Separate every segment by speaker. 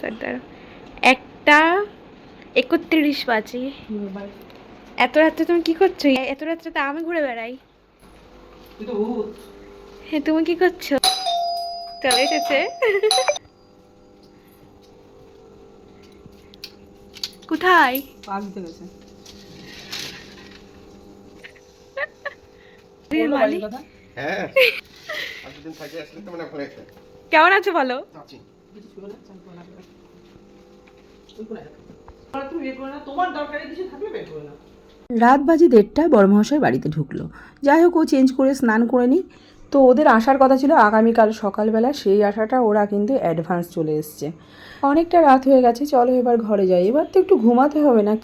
Speaker 1: দাঁড়াও একটা একত্রিশ বাজে। এত রাত্রে তুমি কি করছ? এত রাত্রে তো আমি ঘুরে বেড়াই। হ্যাঁ তুমি কি করছ? চলে এসেছে। কোথায়?
Speaker 2: পাক গেছে
Speaker 3: হ্যাঁ। মানে
Speaker 1: কেমন আছো বলো
Speaker 3: আছি
Speaker 2: কিছু ছিল না চাল করে রাখবে ওই করে রাখো আর তুমি বের করে না তোমার দরকারি কিছু থাকলে বের করে না
Speaker 4: রাত বাজে দেড়টায় বড়মহাশয় বাড়িতে ঢুকলো। যাই হোক ও চেঞ্জ করে স্নান করে নিই তো ওদের আসার কথা ছিল আগামীকাল সকালবেলা সেই আশাটা ওরা কিন্তু অ্যাডভান্স চলে এসছে। অনেকটা রাত হয়ে গেছে চলো এবার ঘরে যাই। এবার তো একটু ঘুমাতে হবে
Speaker 3: না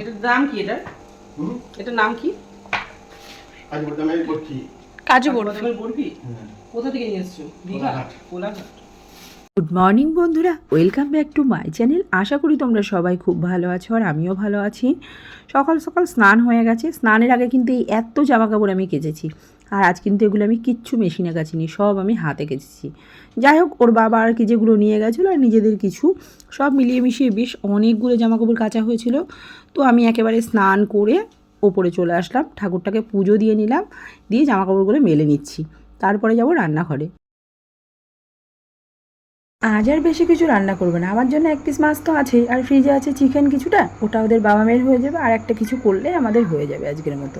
Speaker 2: এটার কি এটার এটার নাম কি?
Speaker 1: কাজু
Speaker 2: বরফি কোথা থেকে নিয়ে এসছো? দীঘা?
Speaker 3: কোলাঘাট।
Speaker 4: গুড মর্নিং বন্ধুরা। Welcome back to my channel আশা করি তোমরা সবাই খুব ভালো আছো আর আমিও ভালো আছি। সকাল সকাল স্নান হয়ে গেছে। স্নানের আগে কিন্তু এই এত জামা কাপড় আমি কেচেছি। আর আজ কিন্তু এগুলো আমি কিচ্ছু মেশিনে কাচিনি সব আমি হাতে কেচেছি। যাই হোক, ওর বাবা আর কি যেগুলো নিয়ে গেছিল আর নিজেদের কিছু, সব মিলিয়ে মিশিয়ে বেশ অনেকগুলো জামা কাপড় কাচা হয়েছিল। তো আমি একেবারে স্নান করে ওপরে চলে আসলাম। ঠাকুরটাকে পুজো দিয়ে নিলাম, দিয়ে জামা কাপড়গুলো মেলে নিচ্ছি। তারপরে যাব রান্নাঘরে। আজ আর বেশি কিছু রান্না করবে না। আমার জন্য এক পিস মাছ তো আছেই। আর ফ্রিজে আছে চিকেন কিছুটা। ওটা ওদের বাবা মেয়ের হয়ে যাবে। আর একটা কিছু করলে আমাদের হয়ে যাবে আজকের মতো।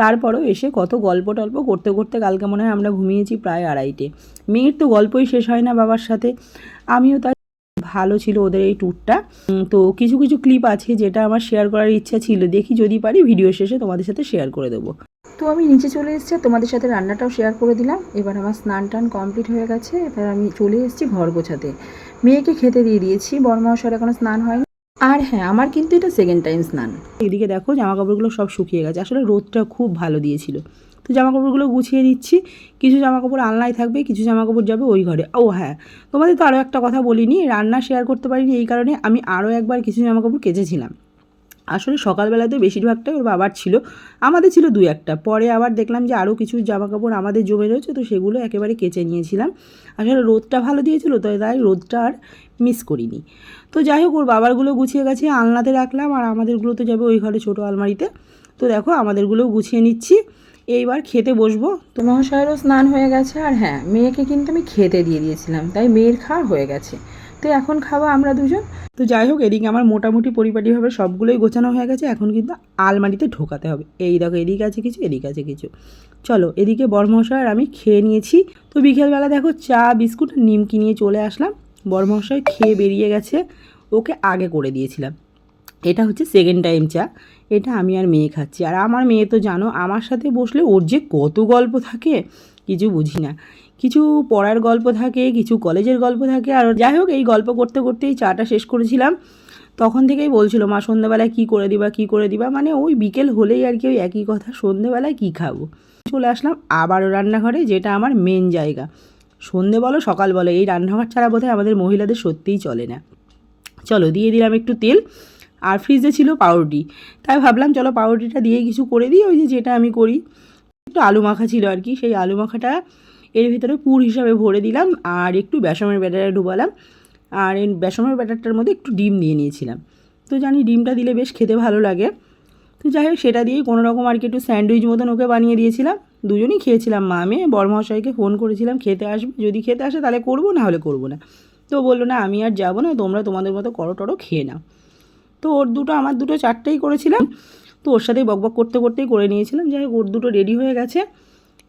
Speaker 4: তারপরেও এসে কত গল্প টল্প করতে করতে কালকে মনে হয় আমরা ঘুমিয়েছি প্রায় আড়াইটে। মেয়ের তো গল্পই শেষ হয় না বাবার সাথে। আমিও তাই ভালো ছিল ওদের এই ট্যুরটা তো কিছু কিছু ক্লিপ আছে যেটা আমার শেয়ার করার ইচ্ছা ছিল। দেখি যদি পারি ভিডিও শেষে তোমাদের সাথে শেয়ার করে দেবো। তো আমি নিচে চলে এসেছি তোমাদের সাথে রান্নাটাও শেয়ার করে দিলাম। এবার আমার স্নান টান কমপ্লিট হয়ে গেছে। এবার আমি চলে এসেছি ঘর গোছাতে। মেয়েকে খেতে দিয়ে দিয়েছি। বর্মহাশয়ের এখনও স্নান হয়নি। আর হ্যাঁ আমার কিন্তু এটা সেকেন্ড টাইম স্নান। এদিকে দেখো জামা কাপড়গুলো সব শুকিয়ে গেছে। আসলে রোদটা খুব ভালো দিয়েছিল। তো জামা কাপড়গুলো গুছিয়ে নিচ্ছি। কিছু জামা কাপড় আলনায় থাকবে, কিছু জামা কাপড় যাবে ওই ঘরে। ও হ্যাঁ তোমাদের তো আরও একটা কথা বলিনি, রান্না শেয়ার করতে পারিনি এই কারণে আমি আরও একবার কিছু জামা কাপড় কেচেছিলাম। আসলে সকালবেলাতে বেশিরভাগটাই ওর বাবার ছিল, আমাদের ছিল দুই একটা। পরে আবার দেখলাম যে আরও কিছু জামা কাপড় আমাদের জমে রয়েছে, তো সেগুলো একেবারে কেচে নিয়েছিলাম। আসলে রোদটা ভালো দিয়েছিল, তো তাই রোদটা আর মিস করিনি। তো যাই হোক, ওর বাবারগুলো গুছিয়ে গেছে, আলনাতে রাখলাম আর আমাদেরগুলো তো যাবে ওই ঘরে ছোটো আলমারিতে। তো দেখো, আমাদেরগুলোও গুছিয়ে নিচ্ছি। এইবার খেতে বসবো। তো মহাশয়েরও স্নান হয়ে গেছে আর হ্যাঁ মেয়েকে কিন্তু আমি খেতে দিয়ে দিয়েছিলাম, তাই মেয়ের খাওয়া হয়ে গেছে। তো এখন খাব আমরা দুজন। তো যাই হোক, এদিকে আমার মোটামুটি পরিপাটিভাবে সবগুলোই গোছানো হয়ে গেছে। এখন কিন্তু আলমারিতে ঢোকাতে হবে। এই দেখো, এদিকে আছে কিছু, এদিকে আছে কিছু। চলো, এদিকে বরমশাই আর আমি খেয়ে নিয়েছি। তো বিকেলবেলা দেখো, চা, বিস্কুট নিমকি নিয়ে চলে আসলাম। বরমশাই খেয়ে বেরিয়ে গেছে। ওকে আগে করে দিয়েছিলাম। এটা হচ্ছে সেকেন্ড টাইম চা। এটা আমি আর মেয়ে খাচ্ছি। আর আমার মেয়ে তো জানো, আমার সাথে বসলে ওর যে কত গল্প থাকে, কিছু বুঝি না। কিছু পড়ার গল্প থাকে, কিছু কলেজের গল্প থাকে। আর যাই হোক, এই গল্প করতে করতেই চাটা শেষ করেছিলাম। তখন থেকেই বলছিল, মা সন্ধ্যেবেলায় কী করে দিবা, কী করে দিবা? মানে ওই বিকেল হলেই আর কি ওই একই কথা সন্ধ্যেবেলায় কী খাব? চলে আসলাম আবারও রান্নাঘরে, যেটা আমার মেন জায়গা। সন্ধে বলো, সকাল বলো, এই রান্নাঘর ছাড়া বোধহয় আমাদের মহিলাদের সত্যিই চলে না। চলো, দিয়ে দিলাম একটু তেল। আর ফ্রিজে ছিল পাউরুটি। তাই ভাবলাম, চলো পাউরুটিটা দিয়ে কিছু করে দিই, ওই যে যেটা আমি করি। একটু আলু মাখা ছিল আর কি, সেই আলু মাখাটা এর ভিতরে পুর হিসাবে ভরে দিলাম আর একটু বেসমের ব্যাটারে ডুবালাম আর এই বেসমের ব্যাটারটার মধ্যে একটু ডিম দিয়ে নিয়েছিলাম। তো জানি ডিমটা দিলে বেশ খেতে ভালো লাগে। তো যাই হোক, সেটা দিয়েই কোনো রকম আর কি একটু স্যান্ডউইচ মতন ওকে বানিয়ে দিয়েছিলাম। দুজনই খেয়েছিলাম, মা, মেয়ে বড়মহাশয়কে ফোন করেছিলাম, খেতে আসবে, যদি খেতে আসে তাহলে করব, না হলে করব না। তো বলল, না, আমি আর যাব না, তোমরা তোমাদের মতো করো টরো খেয়ে নাও। তো ওর দুটো, আমার দুটো, চারটেই করেছিলাম। তো ওর সাথেই বকবক করতে, করতেই করে নিয়েছিলাম। যাই হোক, ওর দুটো রেডি হয়ে গেছে।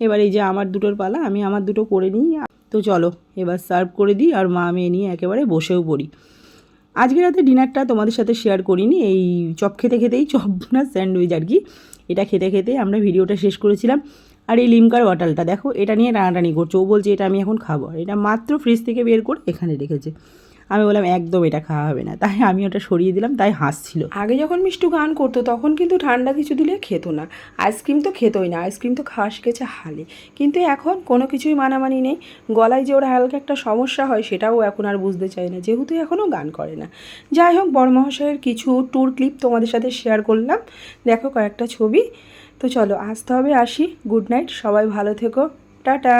Speaker 4: এবার এই যে আমার দুটোর পালা, আমি আমার দুটো করে নিই। তো চলো, এবার সার্ভ করে দিই আর মা মেয়ে নিয়ে একেবারে বসেও পড়ি। আজকে রাতে ডিনারটা তোমাদের সাথে শেয়ার করিনি, এই চপ খেতে খেতেই চপ না স্যান্ডউইচ আর কি, এটা খেতে খেতে আমরা ভিডিওটা শেষ করেছিলাম। আর এই লিমকার বটলটা দেখো, এটা নিয়ে টানাটানি করছে, ও বলছে এটা আমি এখন খাব। আর এটা মাত্র ফ্রিজ থেকে বের করে এখানে রেখেছে। আমি বললাম, একদম এটা খাওয়া হবে না। তাই আমি ওটা সরিয়ে দিলাম, তাই হাসছিল। আগে যখন মিষ্টু গান করতো, তখন কিন্তু ঠান্ডা কিছু দিলে খেত না। আইসক্রিম তো খেতোই না, আইসক্রিম তো খাওয়া শিখেছে হালে। কিন্তু এখন কোনো কিছুই মানামানি নেই। গলায় যে ওর হালকা একটা সমস্যা হয়, সেটাও এখন আর বুঝতে চায় না, যেহেতু এখনও গান করে না। যাই হোক বড়মহাশয়ের কিছু ট্যুর ক্লিপ তোমাদের সাথে শেয়ার করলাম। দেখো কয়েকটা ছবি। তো চলো, আসতে হবে, আসি। গুড নাইট সবাই ভালো থেকো। টাটা!